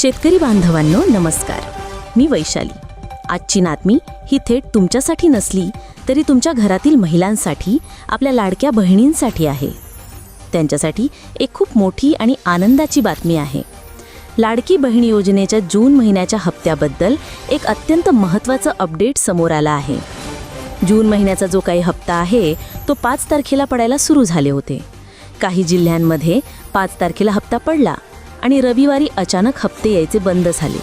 शेतकरी बांधवांनो नमस्कार. मी वैशाली. आजची नातमी ही थेट तुमच्यासाठी नसली तरी तुमच्या घरातील महिलांसाठी आपल्या लाडक्या बहिणींसाठी आहे. त्यांच्यासाठी एक खूप मोठी आणि आनंदाची बातमी आहे. लाडकी बहीण योजनेच्या जून महिन्याच्या हप्त्याबद्दल एक अत्यंत महत्त्वाचं अपडेट समोर आलं आहे. जून महिन्याचा जो काही हप्ता आहे तो पाच तारखेला पडायला सुरू झाले होते. काही जिल्ह्यांमध्ये पाच तारखेला हप्ता पडला. आणि रविवारी अचानक हप्ते यायचे बंद झाले.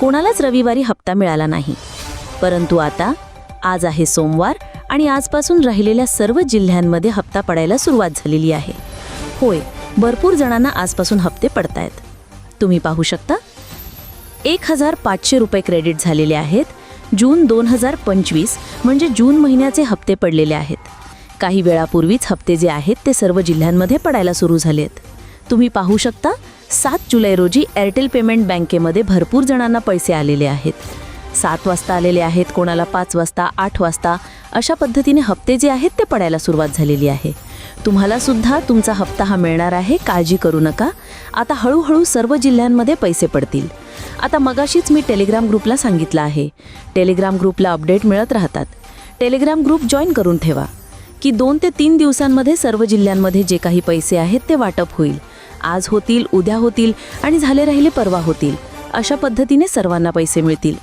कोणालाच रविवारी हप्ता मिळाला नाही. परंतु आता आज आहे सोमवार आणि आजपासून राहिलेल्या सर्व जिल्ह्यांमध्ये हप्ता पडायला सुरुवात झालेली आहे. होय भरपूर जणांना आजपासून हप्ते पडतायत. तुम्ही पाहू शकता. एक हजार पाचशे रुपये क्रेडिट झालेले आहेत. जून दोन हजार पंचवीस म्हणजे जून महिन्याचे हप्ते पडलेले आहेत. काही वेळापूर्वीच हप्ते जे आहेत ते सर्व जिल्ह्यांमध्ये पडायला सुरू झालेत. तुम्ही पाहू शकता सात जुलै रोजी एअरटेल पेमेंट बँकेमध्ये भरपूर जणांना पैसे आलेले आहेत. सात वाजता आलेले आहेत कोणाला पाच वाजता आठ वाजता अशा पद्धतीने हप्ते जे आहेत ते पडायला सुरुवात झालेली आहे. तुम्हाला सुद्धा तुमचा हप्ता हा मिळणार आहे काळजी करू नका. आता हळूहळू सर्व जिल्ह्यांमध्ये पैसे पडतील. आता मगाशीच मी टेलिग्राम ग्रुपला सांगितलं आहे. टेलिग्राम ग्रुपला अपडेट मिळत राहतात. टेलिग्राम ग्रुप जॉईन करून ठेवा. की दोन ते तीन दिवसांमध्ये सर्व जिल्ह्यांमध्ये जे काही पैसे आहेत ते वाटप होईल. आज होतील उद्या होतील आणि झाले राहिले परवा होतील. अशा पद्धतीने सर्वांना पैसे मिळतील.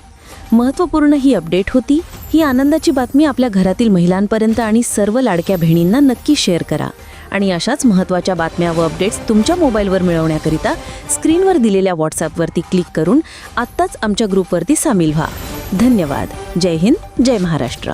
महत्त्वपूर्ण ही अपडेट होती ही आनंदाची बातमी आपल्या घरातील महिलांपर्यंत आणि सर्व लाडक्या बहिणींना नक्की शेअर करा. आणि अशाच महत्त्वाच्या बातम्या व अपडेट्स तुमच्या मोबाईलवर मिळवण्याकरिता स्क्रीनवर दिलेल्या व्हॉट्सॲपवरती क्लिक करून आत्ताच आमच्या ग्रुपवरती सामील व्हा. धन्यवाद. जय हिंद जय महाराष्ट्र.